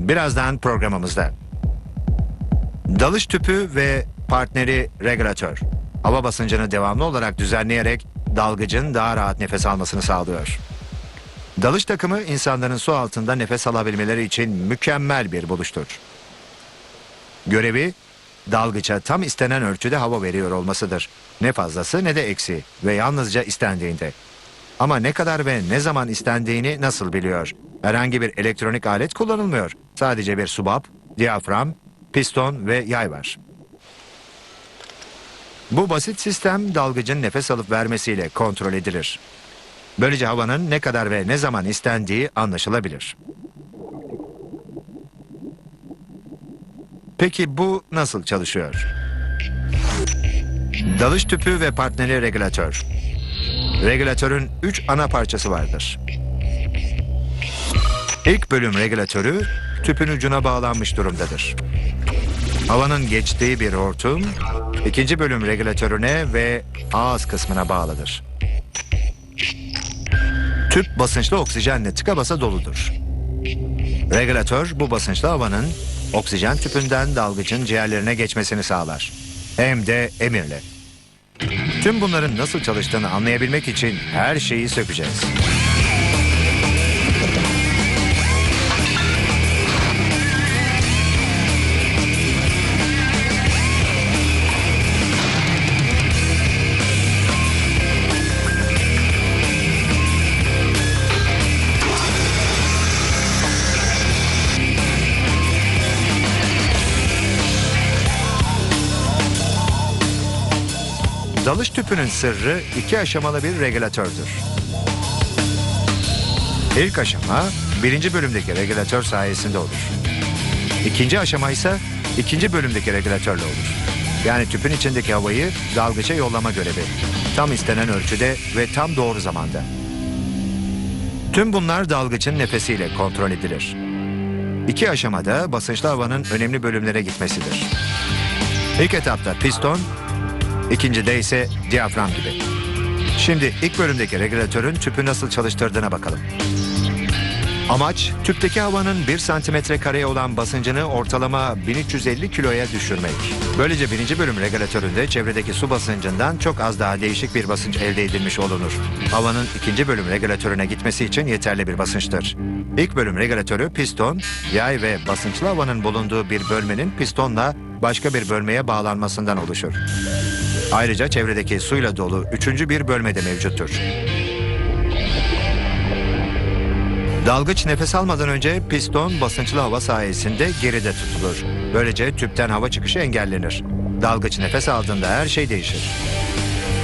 Birazdan programımızda. Dalış tüpü ve partneri regülatör. Hava basıncını devamlı olarak düzenleyerek dalgıcın daha rahat nefes almasını sağlıyor. Dalış takımı insanların su altında nefes alabilmeleri için mükemmel bir buluştur. Görevi dalgıça tam istenen ölçüde hava veriyor olmasıdır. Ne fazlası ne de eksi ve yalnızca istendiğinde. Ama ne kadar ve ne zaman istendiğini nasıl biliyor? Herhangi bir elektronik alet kullanılmıyor. Sadece bir subap, diyafram, piston ve yay var. Bu basit sistem dalgıcın nefes alıp vermesiyle kontrol edilir. Böylece havanın ne kadar ve ne zaman istendiği anlaşılabilir. Peki bu nasıl çalışıyor? Dalış tüpü ve partneri regülatör. Regülatörün 3 ana parçası vardır. İlk bölüm regülatörü tüpün ucuna bağlanmış durumdadır. Havanın geçtiği bir hortum ikinci bölüm regülatörüne ve ağız kısmına bağlıdır. Tüp basınçlı oksijenle tıka basa doludur. Regülatör bu basınçlı havanın oksijen tüpünden dalgıcın ciğerlerine geçmesini sağlar. Hem de emirle. Tüm bunların nasıl çalıştığını anlayabilmek için her şeyi sökeceğiz. Dalış tüpünün sırrı iki aşamalı bir regülatördür. İlk aşama birinci bölümdeki regülatör sayesinde olur. İkinci aşama ise ikinci bölümdeki regülatörle olur. Yani tüpün içindeki havayı dalgıça yollama görevi. Tam istenen ölçüde ve tam doğru zamanda. Tüm bunlar dalgıçın nefesiyle kontrol edilir. İki aşamada basınçlı havanın önemli bölümlere gitmesidir. İlk etapta piston, İkincide ise diyafram gibi. Şimdi ilk bölümdeki regülatörün tüpü nasıl çalıştırdığına bakalım. Amaç tüpteki havanın 1 santimetre kareye olan basıncını ortalama 1350 kiloya düşürmek. Böylece birinci bölüm regülatöründe çevredeki su basıncından çok az daha değişik bir basınç elde edilmiş olunur. Havanın ikinci bölüm regülatörüne gitmesi için yeterli bir basınçtır. İlk bölüm regülatörü piston, yay ve basınçlı havanın bulunduğu bir bölmenin pistonla başka bir bölmeye bağlanmasından oluşur. Ayrıca çevredeki suyla dolu üçüncü bir bölme de mevcuttur. Dalgıç nefes almadan önce piston basınçlı hava sayesinde geride tutulur. Böylece tüpten hava çıkışı engellenir. Dalgıç nefes aldığında her şey değişir.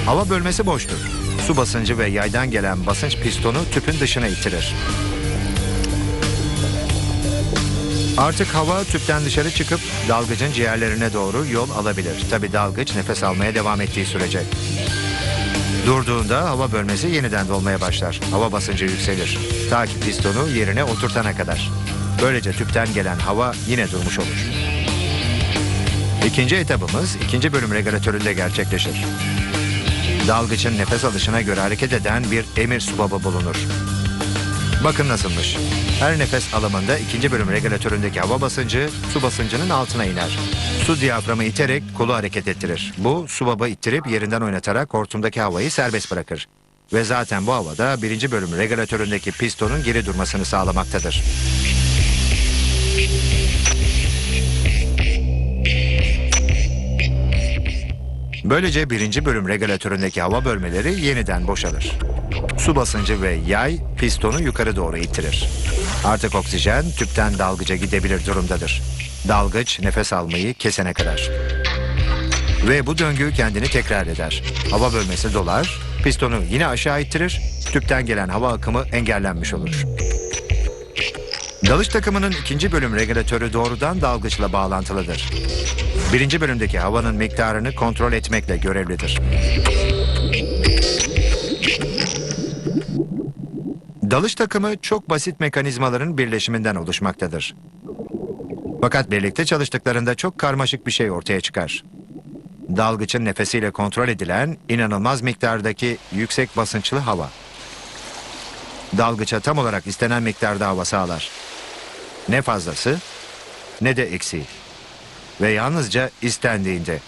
Hava bölmesi boştur. Su basıncı ve yaydan gelen basınç pistonu tüpün dışına itirir. Artık hava tüpten dışarı çıkıp dalgıcın ciğerlerine doğru yol alabilir. Tabi dalgıç nefes almaya devam ettiği sürece. Durduğunda hava bölmesi yeniden dolmaya başlar. Hava basıncı yükselir. Ta ki pistonu yerine oturtana kadar. Böylece tüpten gelen hava yine durmuş olur. İkinci etabımız ikinci bölüm regülatöründe gerçekleşir. Dalgıçın nefes alışına göre hareket eden bir emir subabı bulunur. Bakın nasılmış. Her nefes alımında ikinci bölüm regülatöründeki hava basıncı su basıncının altına iner. Su diyaframı iterek kolu hareket ettirir. Bu su baba ittirip yerinden oynatarak hortumdaki havayı serbest bırakır. Ve zaten bu havada birinci bölüm regülatöründeki pistonun geri durmasını sağlamaktadır. Böylece birinci bölüm regülatöründeki hava bölmeleri yeniden boşalır. Su basıncı ve yay pistonu yukarı doğru ittirir. Artık oksijen tüpten dalgıca gidebilir durumdadır. Dalgıç nefes almayı kesene kadar. Ve bu döngü kendini tekrar eder. Hava bölmesi dolar, pistonu yine aşağı ittirir, tüpten gelen hava akımı engellenmiş olur. Dalış takımının ikinci bölüm regülatörü doğrudan dalgıçla bağlantılıdır. Birinci bölümdeki havanın miktarını kontrol etmekle görevlidir. Dalış takımı çok basit mekanizmaların birleşiminden oluşmaktadır. Fakat birlikte çalıştıklarında çok karmaşık bir şey ortaya çıkar. Dalgıçın nefesiyle kontrol edilen inanılmaz miktardaki yüksek basınçlı hava. Dalgıça tam olarak istenen miktarda hava sağlar. Ne fazlası ne de eksiği. Ve yalnızca istendiğinde